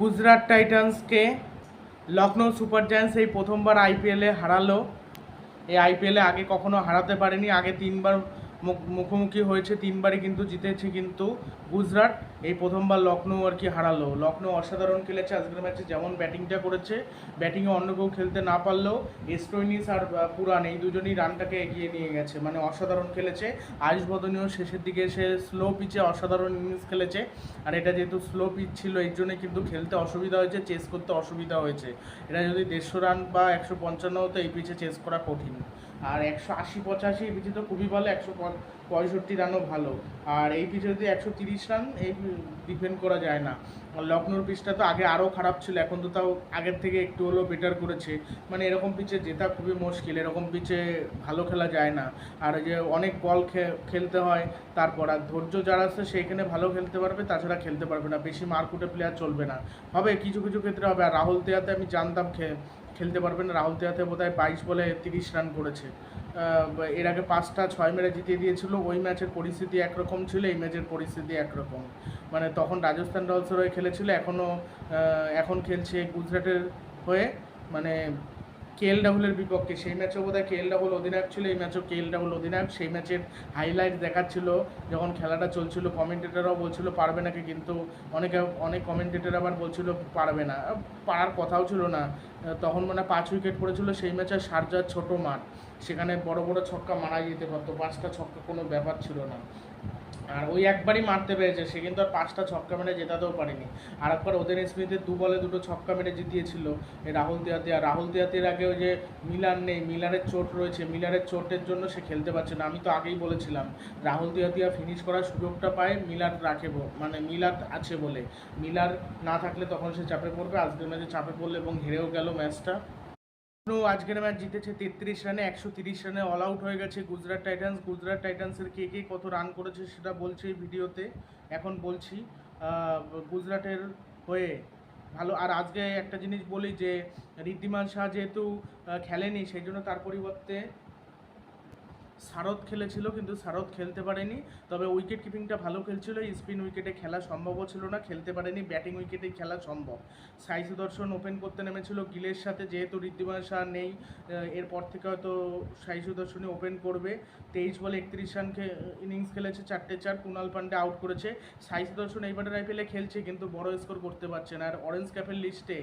গুজরাট টাইটান্সকে Lucknow super giants এই প্রথমবার আইপিএলে হারালো। এই আইপিএলে আগে কখনো হারাতে পারেনি, আগে তিনবার মুখোমুখি হয়েছে তিনবারই কিন্তু জিতেছে কিন্তু গুজরাট। এই প্রথমবার লখনৌ আর কি হারালো। লখনৌ অসাধারণ খেলেছে, আজকের ম্যাচে যেমন ব্যাটিংটা করেছে, ব্যাটিংয়ে অন্য কেউ খেলতে না পারলেও স্টোইনিস আর পুরান এই দুজনই রানটাকে এগিয়ে নিয়ে গেছে। মানে অসাধারণ খেলেছে। আয়ুষ বদনীয় শেষের দিকে এসে স্লো পিচে অসাধারণ ইনিংস খেলেছে। আর এটা যেহেতু স্লো পিচ ছিল, এর জন্য কিন্তু খেলতে অসুবিধা হয়েছে চেস করতে অসুবিধা হয়েছে। এটা যদি দেড়শো রান বা একশো পঞ্চান্ন হতো এই পিচে চেস করা কঠিন। আর একশো আশি পঁচাশি, এই পিচে তো খুবই ভালো, একশো পঁয়ষট্টি রানও ভালো। আর এই পিচে যদি একশো তিরিশ রান, এই ডিফেন্ড করা যায় না। লখনৌর পিচটা তো আগে আরও খারাপ ছিল, এখন তো তাও আগের থেকে একটু হলেও বেটার করেছে। মানে এরকম পিচে জেতা খুবই মুশকিল, এরকম পিচে ভালো খেলা যায় না। আর যে অনেক বল খেলতে হয়, তারপর আর ধৈর্য যারা আছে, সেইখানে ভালো খেলতে পারবে, তাছাড়া খেলতে পারবে না। বেশি মারকুটে প্লেয়ার চলবে না। হবে কিছু কিছু ক্ষেত্রে হবে। আর রাহুল তেয়াতে আমি জানতাম খে- খেলতে পারবে না। রাহুল তেয়াতে বোধ হয় বাইশ বলে তিরিশ রান করেছে। এর আগে পাঁচটা ছয় মেরে জিতিয়ে দিয়েছিল। ওই ম্যাচের পরিস্থিতি একরকম ছিল, এই ম্যাচের পরিস্থিতি একরকম। মানে তখন রাজস্থান রয়্যালসের হয়ে খেলেছিল, এখনও এখন খেলছে গুজরাটের হয়ে। মানে কেএল রাহুলের বিপক্ষে, সেই ম্যাচেও বোধহয় কেএল রাহুল অধিনায়ক ছিল, এই ম্যাচেও কেএল রাহুল অধিনায়ক। সেই ম্যাচের হাইলাইট দেখাচ্ছিল, যখন খেলাটা চলছিল কমেন্টেটাররাও বলছিল, পারবে নাকি? কিন্তু অনেকে, অনেক কমেন্টেটার আবার বলছিল, পারবে না। পারার কথাও ছিল না। তখন মানে পাঁচ উইকেট পড়েছিল, সেই ম্যাচে সারজার ছোট মাঠ। সেখানে বড় বড় ছক্কা মারা যেতে পারতো, পাঁচটা ছক্কা কোনো ব্যাপার ছিল না। আর ওই একবারই মারতে পেরেছে, সে কিন্তু আর পাঁচটা ছক্কা মেরে জেতাতেও পারেনি। আর একবার ওদের স্মৃতির দু বলে দুটো ছক্কা মেরে জিতিয়েছিল রাহুল তিয়াতিয়া রাহুল তিয়াতির আগে ওই যে মিলার নেই মিলারের চোট রয়েছে মিলারের চোটের জন্য সে খেলতে পারছে না। আমি তো আগেই বলেছিলাম, রাহুল তিয়াতিয়া ফিনিশ করার সুযোগটা পায় মিলার রাখে মানে মিলার আছে বলে। মিলার না থাকলে তখন সে চাপে পড়বে, আজকের ম্যাচে চাপে পড়ল এবং হেরেও গেল ম্যাচটা। আজকের ম্যাচ জিতেছে তেত্রিশ রানে, একশো তিরিশ রানে অল আউট হয়ে গেছে গুজরাট টাইটান্স। গুজরাট টাইটান্সের কে কে কত রান করেছে সেটা বলছে ভিডিওতে। এখন বলছি গুজরাটের হয়ে ভালো। আর আজকে একটা জিনিস বলি যে, ঋদ্ধিমান শাহ যেহেতু খেলেনি, সেই জন্য তার পরিবর্তে সারদ খেলেছিল কিন্তু সারদ খেলতে পারেনি। তবে উইকেট কিপিংটা ভালো খেলছিল স্পিন উইকেটে খেলা সম্ভবও ছিল না, খেলতে পারেনি ব্যাটিং উইকেটে খেলা সম্ভব। সাই সুদর্শন ওপেন করতে নেমেছিল গিলের সাথে, যেহেতু ঋদ্ধিমান শাহ নেই এরপর থেকে হয়তো সাই সুদর্শনই ওপেন করবে। তেইশ বলে একত্রিশ রান ইনিংস খেলেছে চারটে চার কুণাল পান্ডে আউট করেছে। সাই সুদর্শন এইবারের আইপিএলে খেলছে, কিন্তু বড় স্কোর করতে পারছে না। আর অরেঞ্জ ক্যাপের লিস্টে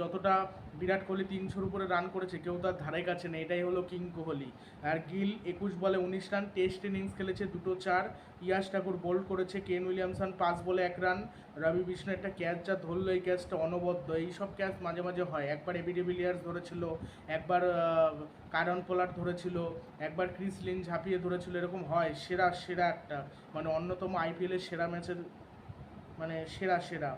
যতটা বিরাট কোহলি তিনশোর উপরে রান করেছে, কেউ তার ধারে কাছে নেই। এটাই হলো কিং কোহলি। আর গিল একুশ বলে উনিশ রান টেস্ট ইনিংস খেলেছে দুটো চার। ইয়াশ ঠাকুর বোল্ড করেছে, কেন উইলিয়ামসন পাঁচ বলে এক রান রবি বিষ্ণু একটা ক্যাচ যা ধরলো এই ক্যাচটা অনবদ্য। এইসব ক্যাচ মাঝে মাঝে হয়। একবার এবিডি বিলিয়ার্স ধরেছিল, একবার কারণ পোলার ধরেছিল, একবার ক্রিস লিন ঝাঁপিয়ে ধরেছিল, এরকম হয়। সেরা সেরা একটা। মানে অন্যতম আইপিএলের সেরা ম্যাচের মানে সেরা সেরা।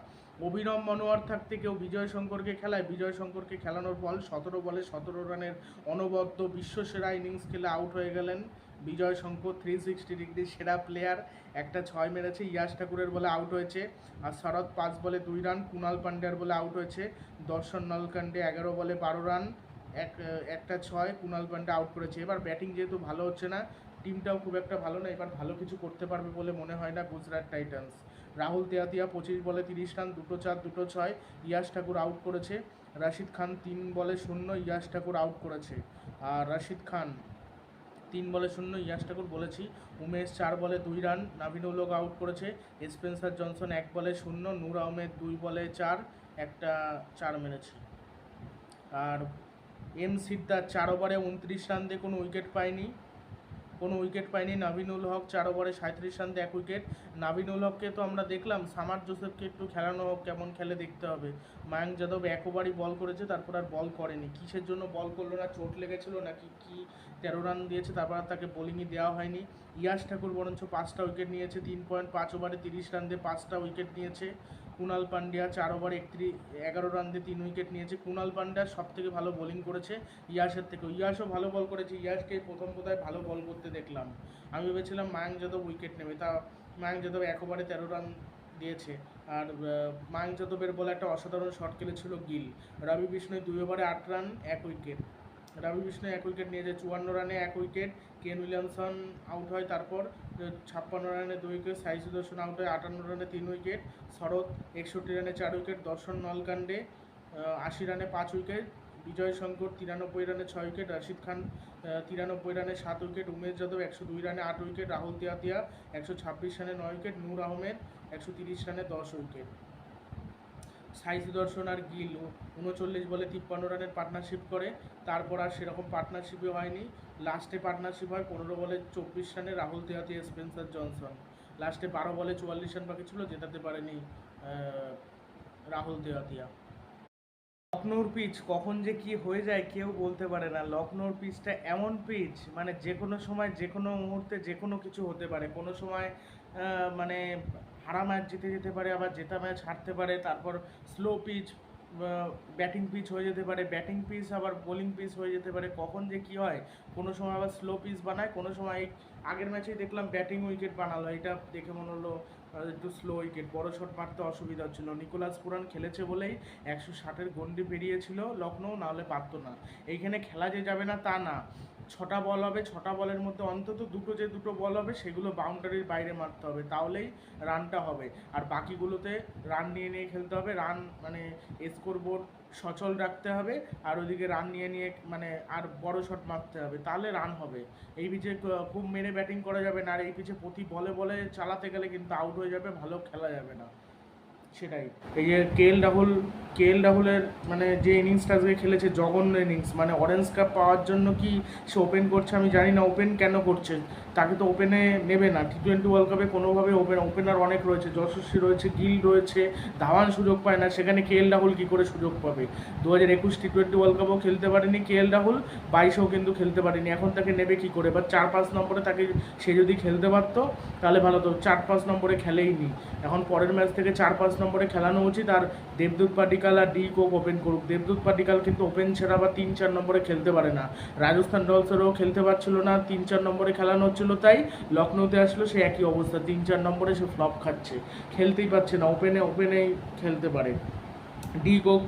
অভিনব মনোয়ার থাকতে কেউ বিজয় শঙ্করকে খেলায়, বিজয় শঙ্করকে খেলানোর বল, সতেরো বলে সতেরো রানের অনবদ্য বিশ্বসেরা ইনিংস খেলে আউট হয়ে গেলেন Vijay Shankar three sixty degree সেরা প্লেয়ার একটা ছয় মেরেছে ইয়াশ ঠাকুরের বলে আউট হয়েছে, আর শরৎ পাঁচ বলে দুই রান কুণাল পান্ডের বলে আউট হয়েছে, দর্শন নলকান্ডে এগারো বলে বারো রান, এক, একটা ছয় কুণাল পান্ডে আউট করেছে। এবার ব্যাটিং যেহেতু ভালো হচ্ছে না, টিমটাও খুব একটা ভালো না, এবার ভালো কিছু করতে পারবে বলে মনে হয় না গুজরাট টাইটান্স। রাহুল তেয়াতিয়া পঁচিশ বলে তিরিশ রান, দুটো চার, দুটো ছয়, ইয়াশ ঠাকুর আউট করেছে। রাশিদ খান তিন বলে শূন্য, ইয়াশ ঠাকুর আউট করেছে। আর রাশিদ খান তিন বলে শূন্য, ইয়াশ ঠাকুর বলেছি। উমেশ চার বলে দুই রান নাভিনুল হক আউট করেছে। স্পেন্সার জনসন এক বলে শূন্য, নূর আহমেদ দুই বলে চার, একটা চার মেরেছে। আর এম সিদ্ধার্থ চার ওভারে উনত্রিশ রান দিয়ে কোনো উইকেট পায়নি। কোনো উইকেট পায়নি নাভিনুল হক চার ওভারে সাঁত্রিশ রান এক উইকেট নাভিনুল হককে তো আমরা দেখলাম, সামার জোসেফকে একটু খেলানো হোক, কেমন খেলে দেখতে হবে। মায়াঙ্ক যাদব এক ওভারই বল করেছে, তারপর আর বল করেনি। কিসের জন্য বল করল না? চোট লেগেছিল নাকি কি তেরো রান দিয়েছে, তারপর আর তাকে বোলিংই দেওয়া হয়নি। ইয়াশ ঠাকুর বরঞ্চ পাঁচটা উইকেট নিয়েছে, তিন পয়েন্ট পাঁচ ওভারে তিরিশ রান দিয়ে পাঁচটা উইকেট নিয়েছে। কুণাল পান্ডিয়া চার ওভার একত্রিশ এগারো রান দিয়ে তিন উইকেট নিয়েছে। কুণাল পান্ডিয়া সব থেকে ভালো বোলিং করেছে ইয়াসের থেকে। ইয়াসও ভালো বল করেছে। ইয়াসকে প্রথম কোথায় ভালো বল করতে দেখলাম। আমি ভেবেছিলাম মায়াঙ্ক যাদব উইকেট নেবে। তা মায়াঙ্ক যাদব এক ওভারে তেরো রান দিয়েছে। আর মায়াঙ্ক যাদবের বলে একটা অসাধারণ শট খেলেছিল গিল। রবি বিষ্ণু দুই ওভারে আট রান, এক উইকেট। রবি বিষ্ণু এক উইকেট নিয়েছে চুয়ান্ন রানে এক উইকেট, কেন উইলিয়ামসন আউট হয়, তারপর ছাপ্পান্ন রানে দুই উইকেট, সাই সুদর্শন আউট হয়, আটান্ন রানে তিন উইকেট, শরৎ একষট্টি রানে চার উইকেট, দর্শন নলকাণ্ডে আশি রানে পাঁচ উইকেট, বিজয় শঙ্কর তিরানব্বই রানে ছয় উইকেট, রাশিদ খান তিরানব্বই রানে সাত উইকেট, উমেশ যাদব একশো দুই রানে আট উইকেট, রাহুল তিয়াতিয়া একশো ছাব্বিশ রানে নয় উইকেট, নূর আহমেদ একশো তিরিশ রানে দশ উইকেট। সাই সুদর্শন আর গিল, উনচল্লিশ বলে তিপ্পান্ন রানের পার্টনারশিপ করে, তারপর আর সেরকম পার্টনারশিপই হয়নি। লাস্টে পার্টনারশিপ হয়, পনেরো বলে চব্বিশ রানে রাহুল তেহাতি স্পেন্সার জনসন লাস্টে বারো বলে চুয়াল্লিশ রান বাকি ছিল, জেতাতে পারেনি রাহুল তেহাতিয়া লখনৌর পিচ কখন যে কি হয়ে যায় কেউ বলতে পারে না। লখনৌর পিচটা এমন পিচ মানে যে কোনো সময়, যে কোনো মুহূর্তে, যে কোনো কিছু হতে পারে। কোনো সময় মানে হারা ম্যাচ জিতে যেতে পারে, আবার জেতা ম্যাচ হারতে পারে, তারপর স্লো পিচ ব্যাটিং পিচ হয়ে যেতে পারে ব্যাটিং পিচ আবার বোলিং পিচ হয়ে যেতে পারে। কখন যে কি হয়, কোনো সময় আবার স্লো পিচ বানায়, কোনো সময় আগের ম্যাচেই দেখলাম ব্যাটিং উইকেট বানালো। এটা দেখে মনে হলো একটু স্লো উইকেট বড় শট মারতে অসুবিধা হচ্ছিল। নিকোলাস পুরান খেলেছে বলেই একশো ষাটের গন্ডি পেরিয়েছিল লখনৌ নাহলে পারতো না। এইখানে খেলা যে যাবে না তা না। ছটা বল হবে, ছটা বলের মধ্যে অন্তত দুটো যে দুটো বল হবে, সেগুলো বাউন্ডারির বাইরে মারতে হবে। তাহলেই রানটা হবে। আর বাকিগুলোতে রান নিয়ে নিয়ে খেলতে হবে। রান মানে স্কোর বোর্ড সচল রাখতে হবে, আর ওদিকে রান নিয়ে নিয়ে মানে আর বড় শট মারতে হবে, তাহলে রান হবে। এই পিচে খুব মেরে ব্যাটিং করা যাবে না, আর এই পিচে প্রতি বলে বলে চালাতে গেলে কিন্তু আউট হয়ে যাবে, ভালো খেলা যাবে না। সেটাই। এই যে কে এল রাহুল কে এল রাহুলের মানে যে ইনিংসটা আজকে খেলেছে, জঘন্য ইনিংস মানে অরেঞ্জ কাপ পাওয়ার জন্য কি সে ওপেন করছে আমি জানি না ওপেন কেন করছে? তাকে তো ওপেনে নেবে না। টি টোয়েন্টি ওয়ার্ল্ড কাপে কোনোভাবে ওপেন ওপেনার অনেক রয়েছে, যশস্বী রয়েছে গিল রয়েছে, ধাওয়ান সুযোগ পায় না, সেখানে কে এল রাহুল কী করে সুযোগ পাবে? দু হাজার একুশ টি টোয়েন্টি ওয়ার্ল্ড কাপও খেলতে পারেনি কে এল রাহুল বাইশেও কিন্তু খেলতে পারেনি, এখন তাকে নেবে কি করে? বা চার পাঁচ নম্বরে তাকে সে যদি খেলতে পারতো, তাহলে ভালো তো, চার পাঁচ নম্বরে খেলেই নি। এখন পরের ম্যাচ থেকে চার পাঁচ নম্বরে খেলানো উচিত। আর দেবদূত পাটিকাল আর ডি কোক ওপেন করুক। দেবদূত পাটিকাল কিন্তু ওপেন ছাড়া বা তিন চার নম্বরে খেলতে পারে না। রাজস্থান রয়্যালসেরও খেলতে পারছিল না। তিন চার নম্বরে খেলানো হচ্ছিল, তাই লখনৌতে আসলো, সে একই অবস্থা। তিন চার নম্বরে সে ফ্লপ খাচ্ছে। খেলতেই পারছে না। ওপেনে ওপেনেই খেলতে পারে। ডি আহ,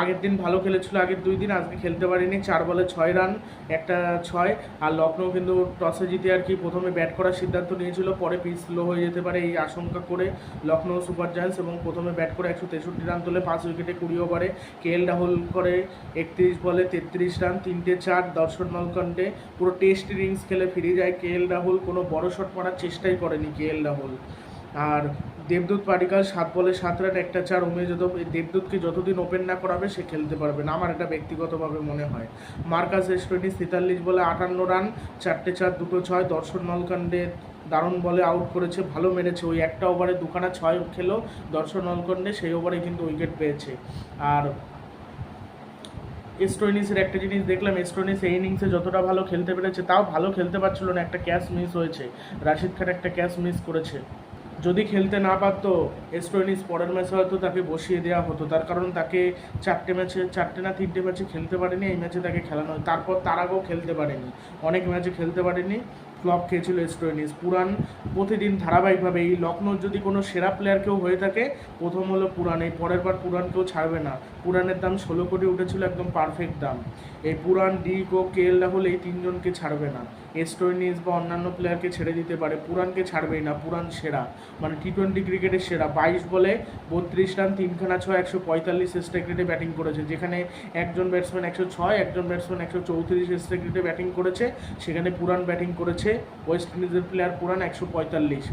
আগের দিন ভালো খেলেছিল আগের দুই দিন আজকে খেলতে পারেনি। চার বলে ছয় রান একটা ছয়। আর লখনৌ কিন্তু টসে জিতে আর কি প্রথমে ব্যাট করার সিদ্ধান্ত নিয়েছিল পরে পিচ স্লো হয়ে যেতে পারে এই আশঙ্কা করে লখনৌ সুপার জায়ান্টস এবং প্রথমে ব্যাট করে একশো তেষট্টি রান তোলে পাঁচ উইকেটে কুড়ি ওভারে। কে এল রাহুল করে একত্রিশ বলে তেত্রিশ রান তিনটে চার দর্শন নলকণ্ডে পুরো টেস্ট ইনিংস খেলে ফিরে যায় কে এল রাহুল কোনো বড় শট মারার চেষ্টাই করেনি কে এল রাহুল। আর দেবদূত পাডিকাল সাত বলে সাত রান, একটা চার, উমেশ যাদব, এই দেবদূতকে যতদিন ওপেন না করাবে, সে খেলতে পারবে না। আমার এটা ব্যক্তিগতভাবে মনে হয়। মার্কাস এস্টোনিস তেতাল্লিশ বলে আটান্ন রান, চারটে চার, দুটো ছয়, দর্শন নলকাণ্ডে দারুণ বলে আউট করেছে, ভালো মেরেছে। ওই একটা ওভারে দুখানা ছয় খেলো, দর্শন নলকণ্ডে সেই ওভারে কিন্তু উইকেট পেয়েছে। আর এস্টোনিসের একটা জিনিস দেখলাম এস্টোনিস এই ইনিংসে যতটা ভালো খেলতে পেরেছে, তাও ভালো খেলতে পারছিল না, একটা ক্যাচ মিস হয়েছে। রাশিদ খান একটা ক্যাচ মিস করেছে। যদি খেলতে না পারত এস্টোনিস পরের ম্যাচে হয়তো তাকে বসিয়ে দেওয়া হতো। তার কারণ তাকে চারটে ম্যাচে চারটে না তিনটে ম্যাচে খেলতে পারেনি, এই ম্যাচে তাকে খেলানো। তারপর তার আগেও খেলতে পারেনি। অনেক ম্যাচে খেলতে পারেনি। ফ্লপ খেয়েছিল এস্টোনিস পুরান প্রতিদিন ধারাবাহিকভাবে এই লখনৌর যদি কোনো সেরা প্লেয়ার কেউ হয়ে থাকে, প্রথম হলো পুরাণ। এই পরের বার পুরাণ কেউ ছাড়বে না। পুরাণের দাম ষোলো কোটি উঠেছিল, একদম পারফেক্ট দাম। এই পুরাণ, ডিক ও কে এল রাহুল এই তিনজনকে ছাড়বে না। এস্টোনিস বা অন্যান্য প্লেয়ারকে ছেড়ে দিতে পারে। পুরাণকে ছাড়বেই না। পুরাণ সেরা। মানে টি টোয়েন্টি ক্রিকেটের সেরা। বাইশ বলে বত্রিশ রান, তিনখানা ছয়, একশো পঁয়তাল্লিশ টেস্ট ক্রিকেটে ব্যাটিং করেছে। যেখানে একজন ব্যাটসম্যান একশো ছয়, একজন ব্যাটসম্যান একশো চৌত্রিশ টেস্ট ক্রিকেটে ব্যাটিং করেছে। সেখানে পুরাণ ব্যাটিং করেছে। ওয়েস্ট ইন্ডিজের প্লেয়ার পুরান একশো পঁয়তাল্লিশ।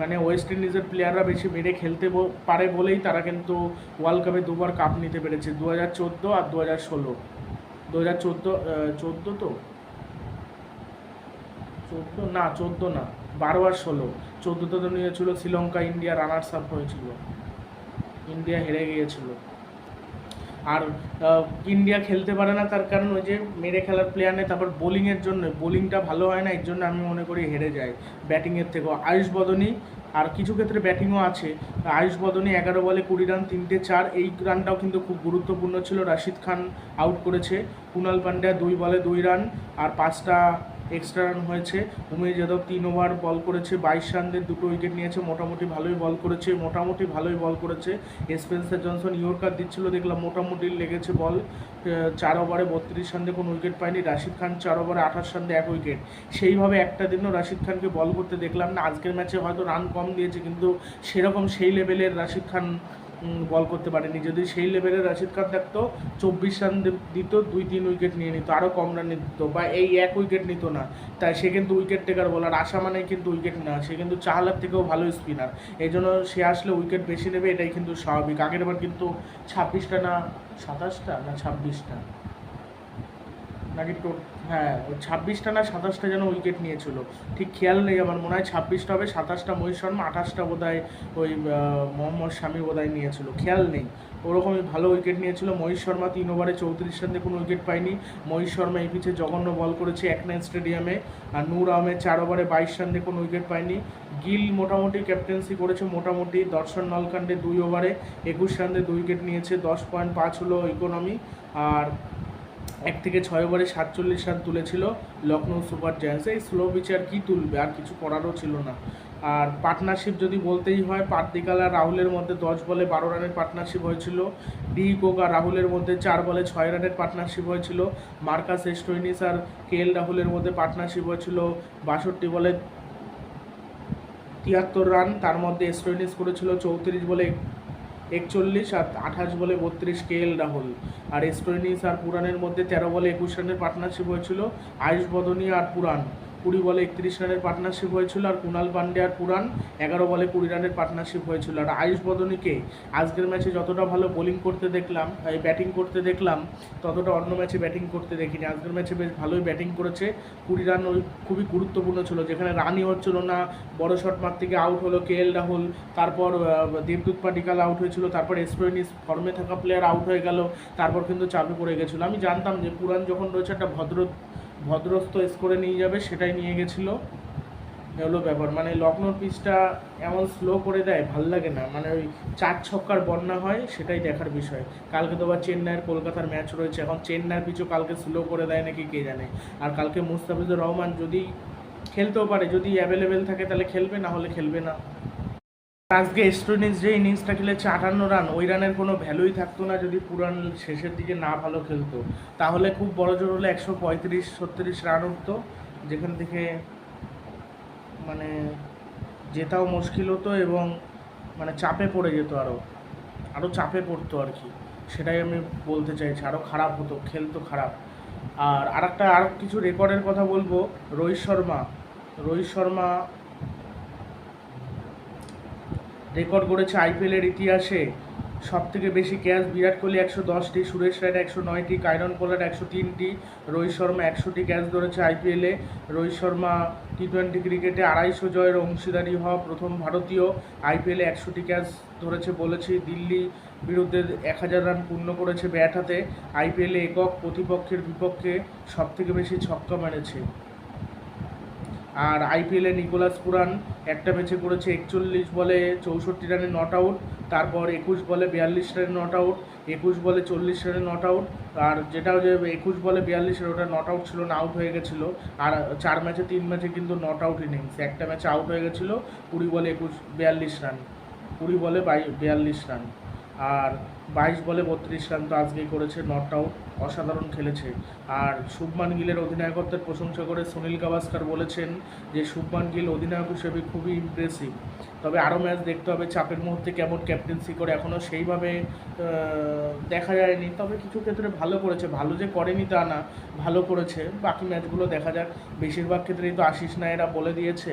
মানে ওয়েস্ট ইন্ডিজের প্লেয়াররা বেশি মেরে খেলতে পারে বলেই তারা কিন্তু ওয়ার্ল্ড কাপে দুবার কাপ নিতে পেরেছে দু হাজার চোদ্দ আর দু হাজার ষোলো। দু হাজার চোদ্দ চোদ্দ তো? চোদ্দ না চোদ্দ না, বারো আর ষোলো। চোদ্দোতে তো নিয়েছিল, শ্রীলঙ্কা, ইন্ডিয়া রানার্স আপ হয়েছিল। ইন্ডিয়া হেরে গিয়েছিল। আর ইন্ডিয়া খেলতে পারে না তার কারণ ওই যে মেরে খেলার প্লেয়ার নেই, তারপর বোলিংয়ের জন্য বোলিংটা ভালো হয় না, এর জন্য আমি মনে করি হেরে যায় ব্যাটিংয়ের থেকেও। আয়ুষ বদনী, আর কিছু ক্ষেত্রে ব্যাটিংও আছে। আয়ুষ বদনী এগারো বলে কুড়ি রান, তিনটে চার, এই রানটাও কিন্তু খুব গুরুত্বপূর্ণ ছিল। রাশিদ খান আউট করেছে। কুনাল পান্ডিয়া দুই বলে দুই রান, আর পাঁচটা এক্সট্রা রান হয়েছে। উমেশ যাদব তিন ওভার বল করেছে, বাইশ রানদের দুটো উইকেট নিয়েছে, মোটামুটি ভালোই বল করেছে, মোটামুটি ভালোই বল করেছে। স্পেন্সার জনসন ইয়র্কার দিচ্ছিল, দেখলাম মোটামুটি লেগেছে বল চার ওভারে বত্রিশ রান দিয়ে কোনো উইকেট পায়নি, রাশিদ খান চার ওভারে আঠাশ রান দিয়ে এক উইকেট সেইভাবে একটা দিনও রাশিদ খানকে বল করতে দেখলাম না, আজকের ম্যাচে হয়তো রান কম দিয়েছে, কিন্তু সেরকম সেই লেভেলের রাশিদ খান বল করতে পারেনি। যদি সেই লেভেলের রাশিদ খান থাকতো, চব্বিশ রান দিত, দুই তিন উইকেট নিয়ে নিত আরও কম রান দিত বা এই এক উইকেট নিত না। তাই সে কিন্তু উইকেট টেকার বলার, আশা মানে কিন্তু উইকেট না, সে কিন্তু চাহালার থেকেও ভালো স্পিনার। এই জন্য সে আসলে উইকেট বেশি নেবে, এটাই কিন্তু স্বাভাবিক। আগের বার কিন্তু ছাব্বিশটা না, সাতাশটা না ছাব্বিশটা? নাকি টো হ্যাঁ ছাব্বিশটা না সাতাশটা যেন উইকেট নিয়েছিল। ঠিক খেয়াল নেই আমার, মনে হয় ছাব্বিশটা হবে, সাতাশটা মহিষ শর্মা, আঠাশটা বোধ ওই মোহাম্মদ শামি বোধ নিয়েছিল। খেয়াল নেই। ওরকমই ভালো উইকেট নিয়েছিল। মহিষ শর্মা তিন ওভারে চৌত্রিশ রান কোনো উইকেট পায়নি। মহিষ শর্মা এই পিছে জঘন্য বল করেছে একনাইন স্টেডিয়ামে আর নূর আহমেদ চার ওভারে বাইশ রান কোনো উইকেট পায়নি। গিল মোটামুটি ক্যাপ্টেন্সি করেছে, মোটামুটি দর্শন নলকাণ্ডে দুই ওভারে একুশ রান দুই উইকেট নিয়েছে, দশ পয়েন্ট পাঁচ হলো ইকোনমি আর এক থেকে ছয় ওভারে সাতচল্লিশ রান তুলেছিল লখনৌ সুপার জায়ান্টস। এই স্লো পিচে আর কী তুলবে? আর কিছু করারও ছিল না। আর পার্টনারশিপ যদি বলতেই হয়, পার্দিকাল আর রাহুলের মধ্যে দশ বলে বারো রানের পার্টনারশিপ হয়েছিল। ডি কোক আর রাহুলের মধ্যে চার বলে ছয় রানের পার্টনারশিপ হয়েছিল। মার্কাস এস্টোইনিস আর কে এল রাহুলের মধ্যে পার্টনারশিপ হয়েছিল। বাষট্টি বলে তিয়াত্তর রান, তার মধ্যে এস্টোইনিস করেছিল চৌত্রিশ বলে একচল্লিশ আর আঠাশ বলে বত্রিশ কে এল রাহুল। আর স্টোনিস আর পুরাণের মধ্যে তেরো বলে একুশ রানের পার্টনারশিপ হয়েছিল আয়ুষ বদনী আর পুরান কুড়ি বলে একত্রিশ রানের পার্টনারশিপ হয়েছিল, আর কুণাল পান্ডে আর পুরান এগারো বলে কুড়ি রানের পার্টনারশিপ হয়েছিল। আর আয়ুষ বদনীকে আজকের ম্যাচে যতটা ভালো বোলিং করতে দেখলাম, এই ব্যাটিং করতে দেখলাম, ততটা অন্য ম্যাচে ব্যাটিং করতে দেখিনি। আজকের ম্যাচে বেশ ভালোই ব্যাটিং করেছে। কুড়ি রান ওই খুবই গুরুত্বপূর্ণ ছিল, যেখানে রানই হচ্ছিল না। বড় শট মার থেকে আউট হলো কে এল রাহুল, তারপর দেবদূত পাটিকাল আউট হয়েছিল, তারপর এসপ্রেনিস ফর্মে থাকা প্লেয়ার আউট হয়ে গেল, তারপর কিন্তু চাপে পড়ে গেছিল। আমি জানতাম যে পুরান যখন রয়েছে একটা ভদ্র ভদ্রস্থ স্কোরে নিয়ে যাবে, সেটাই নিয়ে গেছিল। এ হলো ব্যাপার। মানে লখনৌর পিচটা এমন স্লো করে দেয়, ভালো লাগে না। মানে ওই চার ছক্কার বন্যা হয়, সেটাই দেখার বিষয়। কালকে তো আবার চেন্নাইয়ের কলকাতার ম্যাচ রয়েছে। এখন চেন্নাইয়ের পিছু কালকে স্লো করে দেয় নাকি কে জানে? আর কালকে মুস্তাফিজুর রহমান যদি খেলতেও পারে, যদি অ্যাভেলেবেল থাকে, তাহলে খেলবে, না হলে খেলবে না। আজকে স্টোনিস যে ইনিংসটা খেলেছে আটান্ন রান, ওই রানের কোনো ভ্যালুই থাকতো না যদি পুরান শেষের দিকে না ভালো খেলতো। তাহলে খুব বড় জোর হলে একশো পঁয়ত্রিশ, ছত্রিশ রান উঠতো, যেখান থেকে মানে জেতাও মুশকিল হতো এবং মানে চাপে পড়ে যেত আরও আরও চাপে পড়তো আর কি। সেটাই আমি বলতে চাইছি আরও খারাপ হতো, খেলতো খারাপ। আর আরেকটা আর কিছু রেকর্ডের কথা বলব, রোহিত শর্মা। রোহিত শর্মা রেকর্ড করেছে আইপিএলের ইতিহাসে। সব থেকে বেশি ক্যাচ বিরাট কোহলি একশো দশটি, সুরেশ রায়না একশো নয়টি, কাইরন পোলার একশো তিনটি, রোহিত শর্মা একশোটি ক্যাচ ধরেছে আইপিএলে রোহিত শর্মা টি টোয়েন্টি ক্রিকেটে আড়াইশো জয়ের অংশীদারি হওয়া প্রথম ভারতীয়। আইপিএলে একশোটি ক্যাচ ধরেছে বলেছি। দিল্লি বিরুদ্ধে এক হাজার রান পূর্ণ করেছে ব্যাট হাতে। আইপিএলে একক প্রতিপক্ষের বিপক্ষে সব থেকে বেশি ছক্কা মেরেছে। আর আইপিএলে নিকোলাস পুরান একটা ম্যাচে করেছে একচল্লিশ বলে চৌষট্টি রানে নট আউট তারপর একুশ বলে বিয়াল্লিশ রানে নট আউট একুশ বলে চল্লিশ রানে নট আউট আর যেটাও যে একুশ বলে বিয়াল্লিশ রান ওটা নট আউট ছিল, না আউট হয়ে গেছিল, আর চার ম্যাচে তিন ম্যাচে কিন্তু নট আউট ইনিংস একটা ম্যাচে আউট হয়ে গেছিল, কুড়ি বলে একুশ, বিয়াল্লিশ রান, কুড়ি বলে বাই, বিয়াল্লিশ রান। আর বাইশ বলে বত্রিশ রান তো আজকেই করেছে নট আউট, অসাধারণ খেলেছে। আর শুভমান গিলের অধিনায়কত্বের প্রশংসা করে সুনীল গাভাস্কার বলেছেন যে শুভমান গিল অধিনায়ক হিসেবে খুবই ইমপ্রেসিভ তবে আরও ম্যাচ দেখতে হবে, চাপের মুহূর্তে কেমন ক্যাপ্টেন্সি করে এখনও সেইভাবে দেখা যায়নি। তবে কিছু ক্ষেত্রে ভালো করেছে, ভালো যে করেনি তা না, ভালো করেছে। বাকি ম্যাচগুলো দেখা যাক। বেশিরভাগ ক্ষেত্রেই তো আশিস নায়েরা বলে দিয়েছে।